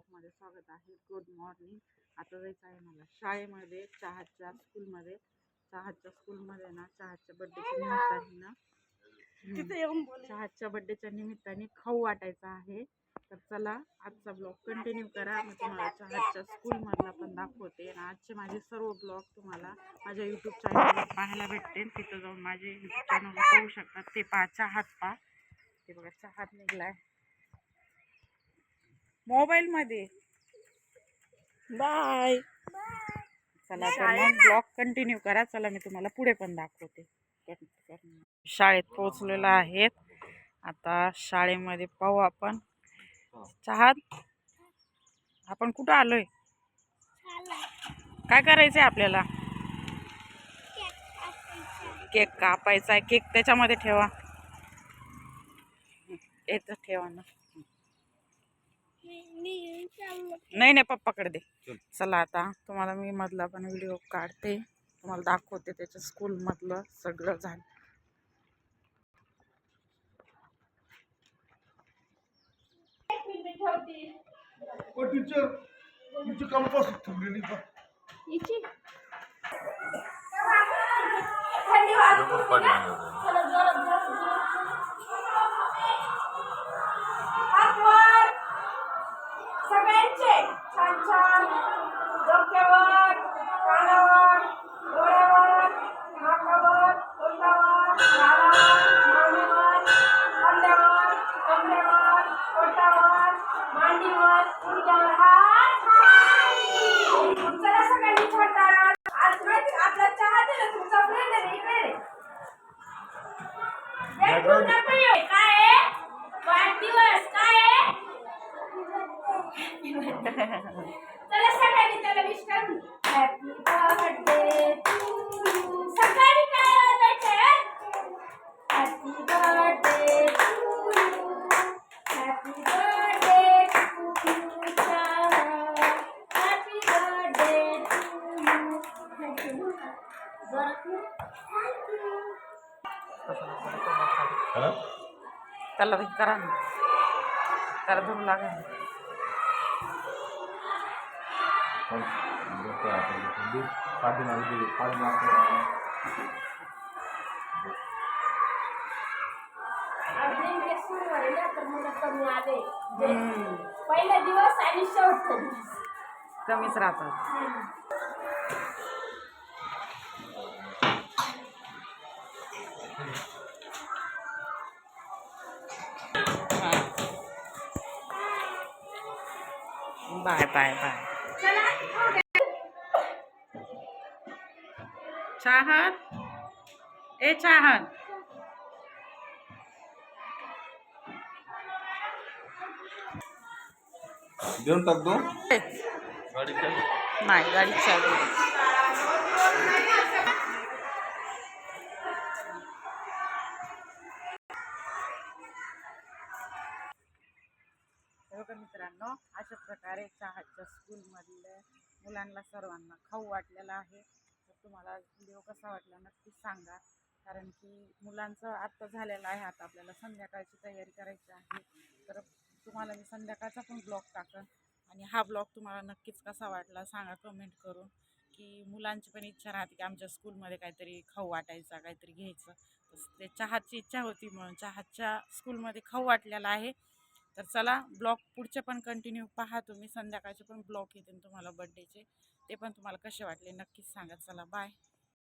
ब्लॉगमध्ये स्वागत आहे. गुड मॉर्निंग आता जायचं आहे मला. शाळेमध्ये चहाच्या स्कूलमध्ये चहाच्या स्कूलमध्ये ना चहाच्या बड्डेच्या निमित्ताने ना तिथे येऊन चहाच्या बड्डेच्या निमित्ताने खाऊ वाटायचा आहे. तर चला आजचा ब्लॉग कंटिन्यू करा. मी तुम्हाला चहाच्या स्कूलमधला पण दाखवते. आणि आजचे माझे सर्व ब्लॉग तुम्हाला माझ्या यूट्यूब चॅनलवर पाहायला भेटते तिथं जाऊन माझे यूट्यूब चॅनलवर पाहू शकतात ते पहा चहात पहा. ते बघा चहात निघलाय. मोबाईलमध्ये. बाय. चला तर मग ब्लॉग कंटिन्यू करा. चला मी तुम्हाला पुढे पण दाखवते. शाळेत पोहोचलेलो आहेत. आता शाळेमध्ये पाहू आपण. चहात? आपण कुठं आलोय? काय करायचंय आपल्याला? केक कापायचा आहे केक त्याच्यामध्ये ठेवा. येत ठेवा ना. नाही नाही पप्पाकडे दे. चला. आता तुम्हाला मी मधला पण व्हिडिओ काढते. तुम्हाला दाखवते त्याच्या स्कूलमधलं सगळं झालं. कंपास रुपये. काय आहे वाढदिवस काय आहे चला सगळ्यांनी त्याला विश करू हॅपी बर्थडे टू सगळ्यांनी काय वाजायचंय happy birthday to happy birthday to happy birthday to happy thank you त्याला ते करा ना त्याला धरू लागा ना. नेमके सुरू झाले ना तर मला कमी आले जे हम्म, पहिला दिवस आणि शेवटचा दिवस कमीच राहतात Bye bye bye Chahat ए चाहत देऊन टाक दो नाही गाडी चालू बघा मित्रांनो अशा प्रकारे चहाच्या स्कूलमधल्या मुलांना सर्वांना खाऊ वाटलेला आहे. तर तुम्हाला व्हिडिओ कसा वाटला नक्कीच सांगा. कारण की मुलांचं आत्ता झालेलं आहे आता आपल्याला संध्याकाळची तयारी करायची आहे. तर तुम्हाला मी संध्याकाळचा पण ब्लॉग टाकन. आणि हा ब्लॉग तुम्हाला नक्कीच कसा वाटला सांगा कमेंट करून. की मुलांची पण इच्छा राहते की आमच्या स्कूलमध्ये काहीतरी खाऊ वाटायचा काहीतरी घ्यायचं. तसं ते चहाची इच्छा होती म्हणून चहाच्या स्कूलमध्ये खाऊ वाटलेला आहे. तर चला ब्लॉग पुढचे पण कंटिन्यू पहा. तुम्ही संध्याकाळचे पण ब्लॉग येतील तुम्हाला बड्डेचे ते पण तुम्हाला कसे वाटले नक्कीच सांगा. चला बाय